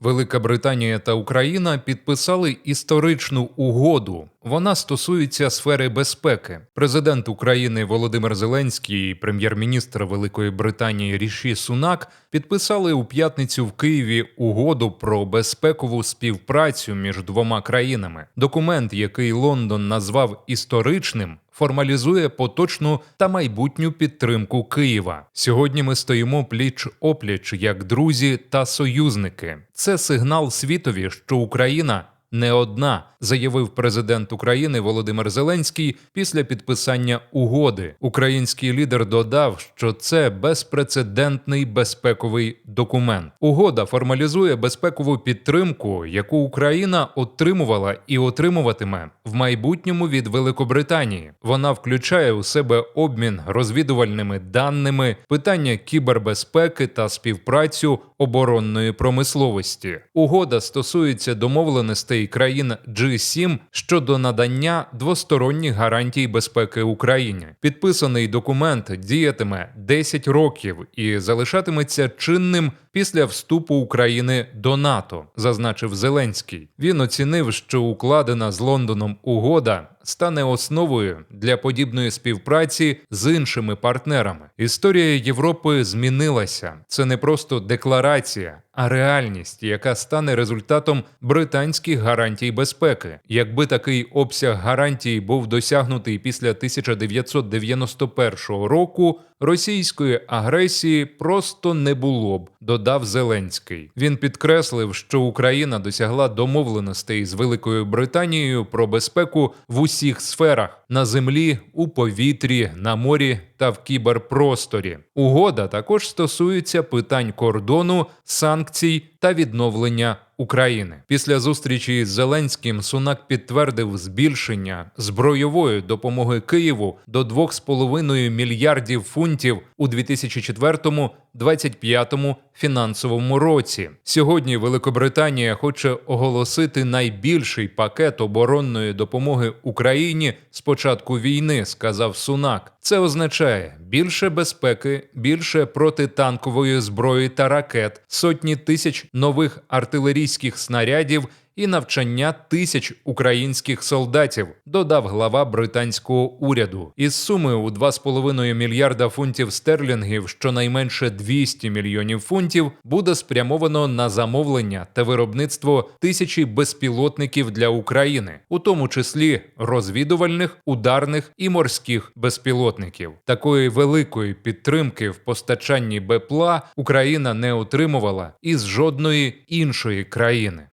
Велика Британія та Україна підписали історичну угоду. Вона стосується сфери безпеки. Президент України Володимир Зеленський і прем'єр-міністр Великої Британії Ріші Сунак підписали у п'ятницю в Києві угоду про безпекову співпрацю між двома країнами. Документ, який Лондон назвав історичним, формалізує поточну та майбутню підтримку Києва. Сьогодні ми стоїмо пліч опліч як друзі та союзники. Це сигнал світові, що Україна. Не одна, заявив президент України Володимир Зеленський після підписання угоди. Український лідер додав, що це безпрецедентний безпековий документ. Угода формалізує безпекову підтримку, яку Україна отримувала і отримуватиме в майбутньому від Великобританії. Вона включає у себе обмін розвідувальними даними, питання кібербезпеки та співпрацю оборонної промисловості. Угода стосується домовленостей країн G7 щодо надання двосторонніх гарантій безпеки Україні. Підписаний документ діятиме 10 років і залишатиметься чинним після вступу України до НАТО, зазначив Зеленський. Він оцінив, що укладена з Лондоном угода стане основою для подібної співпраці з іншими партнерами. Історія Європи змінилася. Це не просто декларація, а реальність, яка стане результатом британських гарантій безпеки. Якби такий обсяг гарантій був досягнутий після 1991 року, російської агресії просто не було б, додав Зеленський. Він підкреслив, що Україна досягла домовленостей з Великою Британією про безпеку в усіх сферах на землі, у повітрі, на морі та в кіберпросторі. Угода також стосується питань кордону, санкцій та відновлення України. Після зустрічі з Зеленським Сунак підтвердив збільшення збройової допомоги Києву до 2,5 мільярдів фунтів у 2024-2025 фінансовому році. Сьогодні Великобританія хоче оголосити найбільший пакет оборонної допомоги Україні з початку війни, сказав Сунак. Це означає більше безпеки, більше протитанкової зброї та ракет, сотні тисяч нових артилерійських снарядів і навчання тисяч українських солдатів, додав глава британського уряду. Із суми у 2,5 мільярда фунтів стерлінгів, щонайменше 200 мільйонів фунтів, буде спрямовано на замовлення та виробництво тисячі безпілотників для України, у тому числі розвідувальних, ударних і морських безпілотників. Такої великої підтримки в постачанні БПЛА Україна не отримувала із жодної іншої країни.